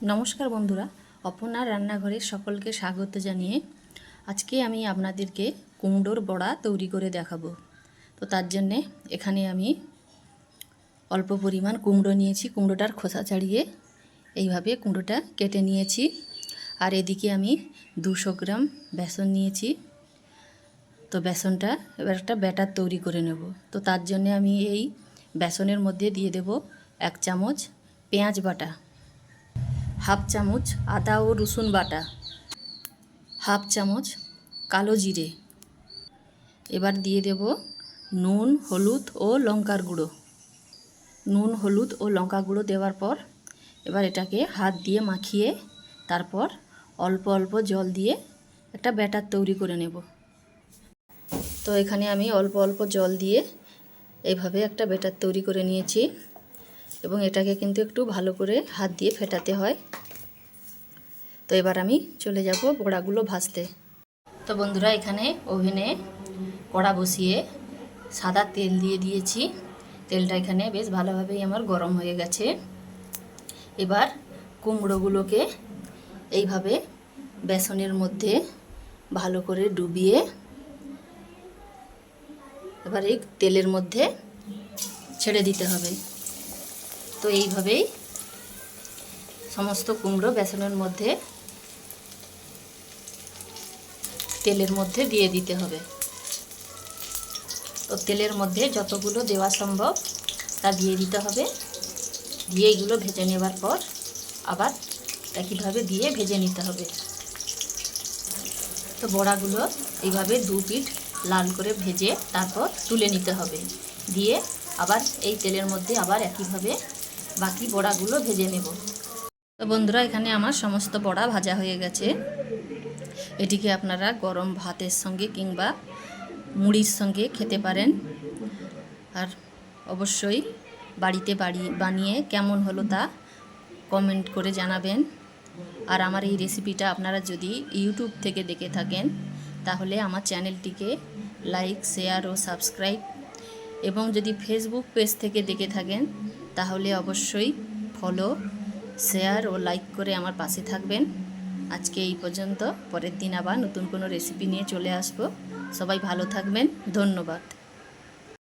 নমস্কার বন্ধুরা অপনার রান্নাঘরে সকলকে স্বাগত জানিয়ে আজকে আমি আপনাদেরকে কুমড়োর বড়া তৈরি করে দেখাবো। তো তার জন্যে এখানে আমি অল্প পরিমাণ কুমড়ো নিয়েছি, কুমড়োটার খোসা ছাড়িয়ে এইভাবে কুমড়োটা কেটে নিয়েছি। আর এদিকে আমি দুশো গ্রাম বেসন নিয়েছি। তো বেসনটা এবার একটা ব্যাটার তৈরি করে নেব। তো তার জন্যে আমি এই বেসনের মধ্যে দিয়ে দেব এক চামচ পেঁয়াজ বাটা। হাফ চামচ আদা ও রসুন বাটা, হাফ চামচ কালো জিরে। এবার দিয়ে দেব নুন, হলুদ ও লঙ্কার গুঁড়ো। নুন, হলুদ ও লঙ্কা গুঁড়ো দেওয়ার পর এবার এটাকে হাত দিয়ে মাখিয়ে তারপর অল্প অল্প জল দিয়ে একটা ব্যাটার তৈরি করে নেব। তো এখানে আমি অল্প অল্প জল দিয়ে এইভাবে একটা ব্যাটার তৈরি করে নিয়েছি এবং এটাকে কিন্তু একটু ভালো করে হাত দিয়ে ফেটাতে হয়। তো এবার আমি চলে যাব বড়াগুলো ভাজতে। তো বন্ধুরা, এখানে ওভেনে কড়া বসিয়ে সাদা তেল দিয়ে দিয়েছি। তেলটা এখানে বেশ ভালোভাবেই আমার গরম হয়ে গেছে। এবার কুমড়োগুলোকে এইভাবে বেসনের মধ্যে ভালো করে ডুবিয়ে এবার এই তেলের মধ্যে ছেড়ে দিতে হবে। তো এইভাবেই সমস্ত কুমড়ো বেসনের মধ্যে তেলের মধ্যে দিয়ে দিতে হবে। তো তেলের মধ্যে যতগুলো দেওয়া সম্ভব তা দিয়ে দিতে হবে। দিয়ে এইগুলো ভেজে নেবার পর আবার একইভাবে দিয়ে ভেজে নিতে হবে। তো বড়াগুলো এইভাবে দু পিঠ লাল করে ভেজে তারপর তুলে নিতে হবে। দিয়ে আবার এই তেলের মধ্যে আবার একইভাবে বাকি বড়াগুলো ভেজে নেব। তো বন্ধুরা, এখানে আমার সমস্ত বড়া ভাজা হয়ে গেছে। এটিকে আপনারা গরম ভাতের সঙ্গে কিংবা মুড়ির সঙ্গে খেতে পারেন। আর অবশ্যই বাড়িতে বাড়ি বানিয়ে কেমন হলো তা কমেন্ট করে জানাবেন। আর আমার এই রেসিপিটা আপনারা যদি ইউটিউব থেকে দেখে থাকেন, তাহলে আমার চ্যানেলটিকে লাইক শেয়ার ও সাবস্ক্রাইব এবং যদি ফেসবুক পেজ থেকে দেখে থাকেন, তাহলে অবশ্যই ফলো শেয়ার ও লাইক করে আমার পাশে থাকবেন। আজকে এই পর্যন্ত, পরের দিন আবার নতুন কোনো রেসিপি নিয়ে চলে আসব। সবাই ভালো থাকবেন, ধন্যবাদ।